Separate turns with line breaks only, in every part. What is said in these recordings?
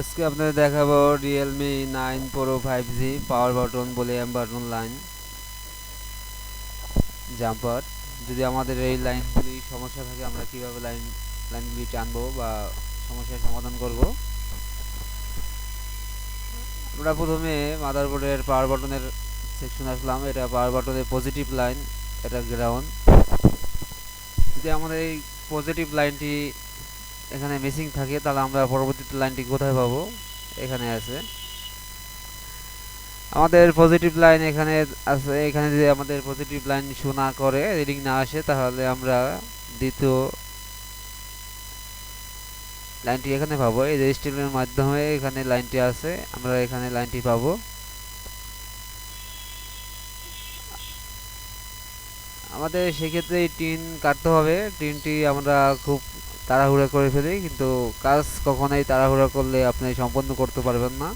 আজকে আপনাদের দেখাবো Realme nine pro five G power button বলে এম বাটন লাইন জাম্পার যদি আমাদের এই লাইনগুলি সমস্যা থাকে, আমরা কীভাবে লাইন লাইনগুলি টানবো বা সমস্যার সমাধান করব? আমরা প্রথমে মাদারবোর্ডের পাওয়ার বাটনের সেকশন আসলাম। এটা পাওয়ার বাটনের পজিটিভ লাইন এটা গ্রাউন্ড যদি আমাদের এই পজিটিভ লাইনটি এখানে মিসিং থাকে, তাহলে আমরা পরবর্তীতে লাইনটি কোথায় পাবো? এখানে আছে। আমাদের পজিটিভ লাইন এখানে আছে, এখানে যদি আমাদের পজিটিভ লাইন শো না করে রিডিং না আসে, তাহলে আমরা দ্বিতীয় লাইনটি এখানে পাবো। এই রেজিস্ট্রেশনের মাধ্যমে এখানে লাইনটি আছে, আমরা এখানে লাইনটি পাবো। আমাদের সেক্ষেত্রে এই টিন কাটতে হবে। টিনটি আমরা খুব তাড়াহুড়া করে ফেলি, কিন্তু কাজ কখনোই তাড়াহুড়া করলে আপনি সম্পন্ন করতে পারবেন না।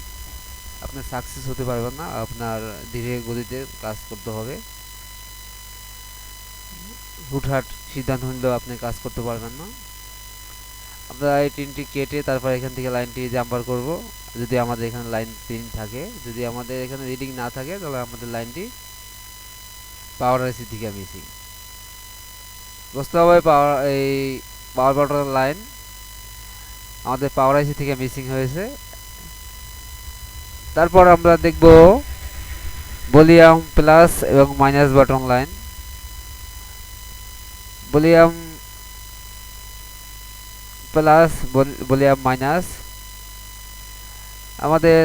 আপনি সাকসেস হতে পারবেন না, আপনার ধীরে গতিতে কাজ করতে হবে। হুটহাট সিদ্ধান্ত নিলেও আপনি কাজ করতে পারবেন না। আমরা এই টিনটি কেটে তারপর এখান থেকে লাইনটি জাম্পার করব। যদি আমাদের এখানে লাইন পিন থাকে, যদি আমাদের এখানে রিডিং না থাকে, তাহলে আমাদের লাইনটি পাওয়ার আইসি থেকে মিসিং বুঝতে হবে পাওয়ার এই পাওয়ার বাটনের লাইন আমাদের পাওয়ার আইসি থেকে মিসিং হয়েছে। তারপর আমরা দেখব ভলিউম প্লাস এবং minus button line volume plus volume minus আমাদের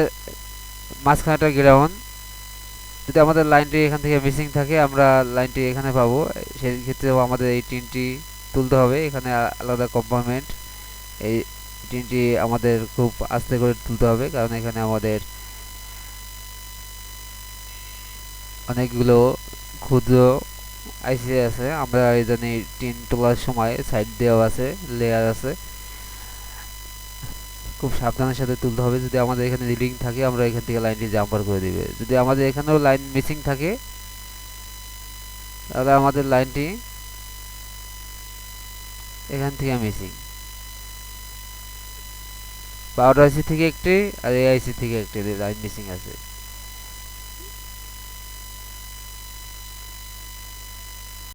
মাঝখানেটা গ্রাউন্ড যদি আমাদের লাইনটি এখান থেকে মিসিং থাকে, আমরা লাইনটি এখানে পাবো। সেই ক্ষেত্রেও আমাদের এই টিনটি তুলতে হবে। এখানে আলাদা কম্পার্টমেন্ট এই টিনটি আমাদের খুব আস্তে করে তুলতে হবে, কারণ এখানে আমাদের অনেকগুলো ক্ষুদ্র আইসি আছে। আমরা জন্য টিন তোলার সময় সাইড দেওয়া আছে লেয়ার আছে। খুব সাবধানের সাথে তুলতে হবে। যদি আমাদের এখানে রিলিং থাকে, আমরা এখান থেকে লাইনটি জাম্পার করে দিবে। যদি আমাদের এখানেও লাইন মিসিং থাকে, তাহলে আমাদের লাইনটি এখান থেকে মিসিং পাউডার আইসি থেকে একটি আর এআইসি আইসি থেকে একটি লাইন মিসিং আছে।